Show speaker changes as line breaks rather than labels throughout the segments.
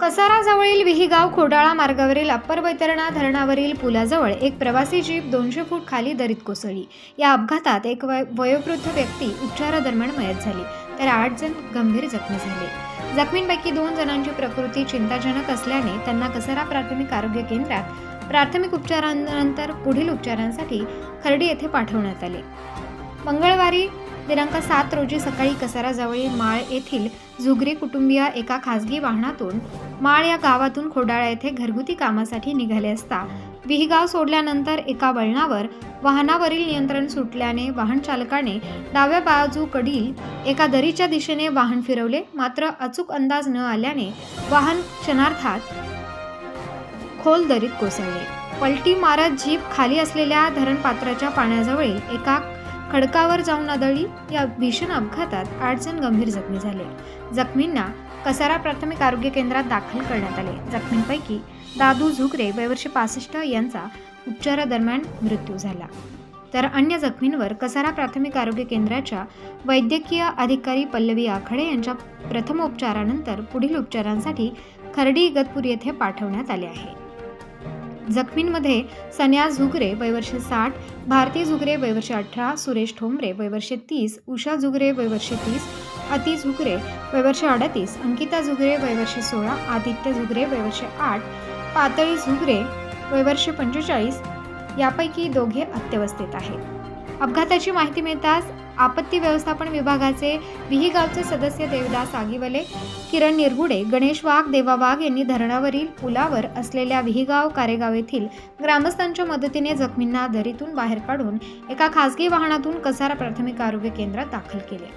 कसाराजवळील विहीगाव खोडाळा मार्गावरील अप्पर बैतरणा धरणावरील पुलाजवळ एक प्रवासी जीप दोनशे फूट खाली दरीत कोसळली. या अपघातात एक वय वयोवृद्ध व्यक्ती उपचारादरम्यान मयत झाली तर आठ जण गंभीर जखमी झाले. जखमींपैकी दोन जणांची प्रकृती चिंताजनक असल्याने त्यांना कसारा प्राथमिक आरोग्य केंद्रात प्राथमिक उपचारानंतर पुढील उपचारांसाठी खर्डी येथे पाठवण्यात आले. मंगळवारी दिनांक सात रोजी सकाळी कसाराजवळील माळ येथील झुगरी कुटुंबीय एका खासगी वाहनातून माळ या गावातून खोडाळा येथे घरगुती कामासाठी निघाले असता. विहीगाव सोडल्यानंतर एका वळणावर वाहनावरील नियंत्रण सुटल्याने वाहन चालकाने डाव्या बाजूकडील एका दरीच्या दिशेने वाहन फिरवले. मात्र अचूक अंदाज न आल्याने वाहन क्षणार्थात खोल दरीत कोसळले. पलटी मारत जीप खाली असलेल्या धरणपात्राच्या पाण्याजवळील एका खडकावर जाऊन आदळली या भीषण अपघातात आठ जण गंभीर जखमी झाले. जखमींना कसारा प्राथमिक आरोग्य केंद्रात दाखल करण्यात आले. जखमींपैकी दादू झुकरे वयवर्ष पासष्ट यांचा उपचारादरम्यान मृत्यू झाला. तर अन्य जखमींवर कसारा प्राथमिक आरोग्य केंद्राच्या वैद्यकीय अधिकारी पल्लवी आखाडे यांच्या प्रथमोपचारानंतर पुढील उपचारांसाठी खर्डी इगतपूर येथे पाठवण्यात आले आहे. जखमींमध्ये सन्या झुगरे वयवर्षे साठ भारती झुगरे वयवर्षे अठरा सुरेश ठोंबरे वयवर्षे तीस उषा झुगरे वयवर्षे तीस अति झुगरे वयवर्षे अडतीस अंकिता झुगरे वयवर्षे सोळा आदित्य झुगरे वयवर्षे आठ पातळी झुगरे वयवर्षे पंचेचाळीस यापैकी दोघे अत्यवस्थेत आहेत. अपघाताची माहिती मिळताच आपत्ती व्यवस्थापन विभागाचे विहीगावचे सदस्य देवदास आगिवले. किरण निरगुडे गणेश वाघ देवा वाघ यांनी धरणावरील पुलावर असलेल्या विहीगाव कारेगाव येथील ग्रामस्थांच्या मदतीने जखमींना दरीतून बाहेर काढून एका खासगी वाहनातून कसारा प्राथमिक आरोग्य केंद्रात दाखल केले.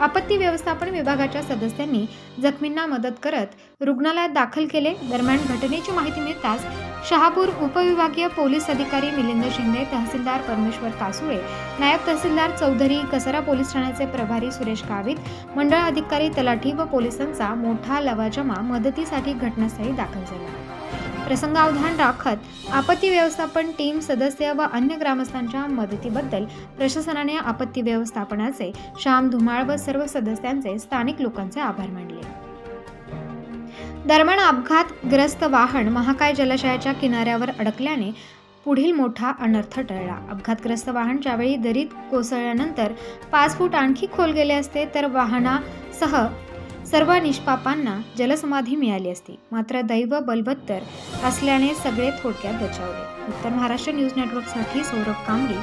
आपत्ती व्यवस्थापन विभागाच्या सदस्यांनी जखमींना मदत करत रुग्णालयात दाखल केले. दरम्यान घटनेची माहिती मिळताच शहापूर उपविभागीय पोलीस अधिकारी मिलिंद शिंदे तहसीलदार परमेश्वर कासुळे नायब तहसीलदार चौधरी कसरा पोलीस ठाण्याचे प्रभारी सुरेश कावित मंडळ अधिकारी तलाठी व पोलिसांचा मोठा लवाजमा मदतीसाठी घटनास्थळी दाखल झाला. प्रसंगावधान राखत आपत्ती व्यवस्थापन टीम सदस्य व अन्य ग्रामस्थांच्या मदतीबद्दल प्रशासनाने आपत्ती व्यवस्थापनाचे श्याम धुमाळ व सर्व सदस्यांचे स्थानिक लोकांचे आभार मानले. दरम्यान अपघातग्रस्त वाहन महाकाय जलाशयाच्या किनाऱ्यावर अडकल्याने पुढील मोठा अनर्थ टळला. अपघातग्रस्त वाहन ज्यावेळी दरीत कोसळल्यानंतर पाच फूट आणखी खोल गेले असते तर वाहनासह सर्व निष्पापांना जलसमाधी मिळाली असती. मात्र दैव बलबत्तर असल्याने सगळे थोडक्यात बचावले. उत्तर महाराष्ट्र न्यूज नेटवर्कसाठी सौरभ कांबळी